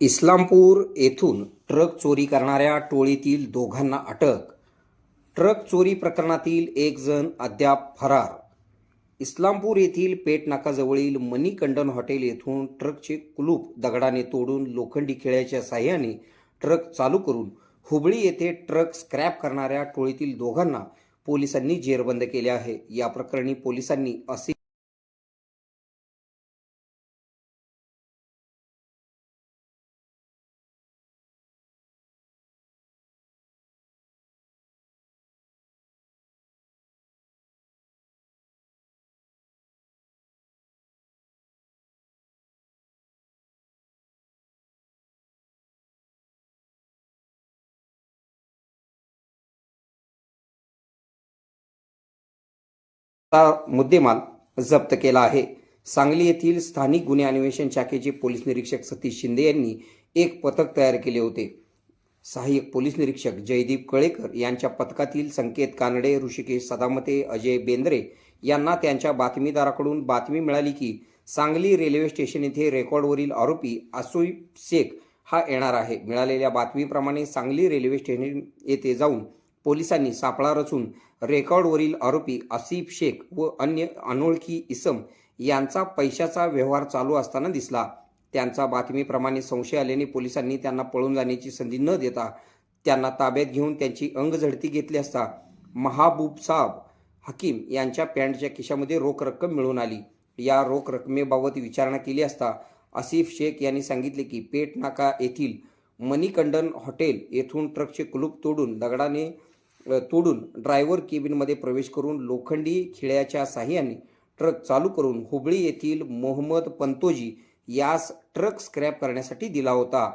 इस्लामपूर येथून ट्रक चोरी करणाऱ्या टोळीतील दोघांना अटक. ट्रक चोरी प्रकरणातील एक जण अद्याप फरार. इस्लामपूर येथील पेट नाकाजवळील मनी कंडन हॉटेल येथून ट्रकचे कुलूप दगडाने तोडून लोखंडी खिळ्याच्या साह्याने ट्रक चालू करून हुबळी येथे ट्रक स्क्रॅप करणाऱ्या टोळीतील दोघांना पोलिसांनी जेरबंद केले आहे. या प्रकरणी पोलिसांनी असे मुद्देमाल जप्त केला आहे. सांगली येथील स्थानिक गुन्हे अन्वेषण शाखेचे पोलीस निरीक्षक सतीश शिंदे यांनी एक पथक तयार केले होते. सहाय्यक पोलीस निरीक्षक जयदीप कळेकर यांच्या पथकातील संकेत कानडे ऋषिकेश सदामते अजय बेंद्रे यांना त्यांच्या बातमीदाराकडून बातमी मिळाली की सांगली रेल्वे स्टेशन येथे रेकॉर्डवरील आरोपी आसोई शेख हा येणार आहे. मिळालेल्या बातमीप्रमाणे सांगली रेल्वे स्टेशन येथे जाऊन पोलिसांनी सापळा रचून रेकॉर्डवरील आरोपी आसिफ शेख व अन्य अनोळखी इसम यांचा पैशाचा व्यवहार चालू असताना दिसला. त्यांचा बातमीप्रमाणे संशय आल्याने पोलिसांनी त्यांना पळून जाण्याची संधी न देता त्यांना ताब्यात घेऊन त्यांची अंगझडती घेतली असता महाबूब साहब हकीम यांच्या पॅन्टच्या खिशामध्ये रोख रक्कम मिळून आली. या रोख रकमेबाबत विचारणा केली असता आसिफ शेख यांनी सांगितले की पेट नाका येथील मनीकंडन हॉटेल येथून ट्रकचे कुलूप तोडून दगडाने तोडून ड्रायव्हर केबिनमध्ये प्रवेश करून लोखंडी खिळ्याच्या साह्याने ट्रक चालू करून हुबळी येथील मोहम्मद पंतोजी यास ट्रक स्क्रॅप करण्यासाठी दिला होता.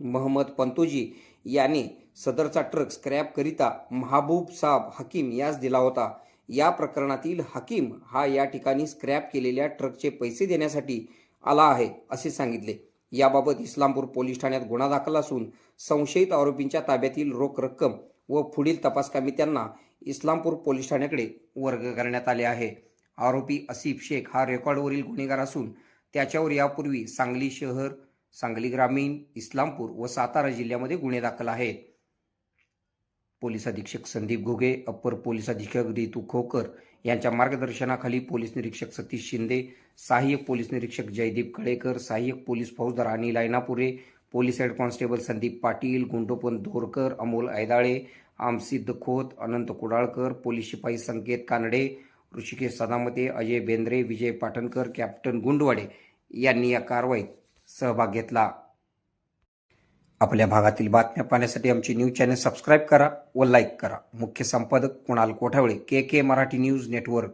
मोहम्मद पंतोजी याने सदरचा ट्रक स्क्रॅपकरिता महाबूब साब हकीम यास दिला होता. या प्रकरणातील हकीम हा या ठिकाणी स्क्रॅप केलेल्या ट्रकचे पैसे देण्यासाठी आला आहे असे सांगितले. याबाबत इस्लामपूर पोलीस ठाण्यात गुन्हा दाखल असून संशयित आरोपींच्या ताब्यातील रोख रक्कम व पुढील तपासकामी त्यांना इस्लामपूर पोलीस ठाण्याकडे वर्ग करण्यात आले आहे. आरोपी असिफ शेख हा रेकॉर्डवरील गुन्हेगार असून त्याच्यावर यापूर्वी सांगली शहर सांगली ग्रामीण इस्लामपूर व सातारा जिल्ह्यामध्ये गुन्हे दाखल आहेत. पोलीस अधीक्षक संदीप घुगे अप्पर पोलीस अधीक्षक रितू खोकर यांच्या मार्गदर्शनाखाली पोलीस निरीक्षक सतीश शिंदे सहाय्यक पोलीस निरीक्षक जयदीप कळेकर सहाय्यक पोलीस फौजदार Anil Ainapure police head constable Sandeep Patil Gundopant Dhorkar Amol Aidale Amsiddh Khot Anant Kudalkar police शिपाई संकेत कानडे ऋषिकेश सदामते अजय बेंद्रे विजय पाटणकर कॅप्टन गुंडवाडे यांनी या कारवाईत सहभाग घेतला. आपल्या भागातील बातम्या पाहण्यासाठी आमची न्यूज चॅनल सबस्क्राईब करा व लाईक करा. मुख्य संपादक Kunal Kothawale K K Marathi news network.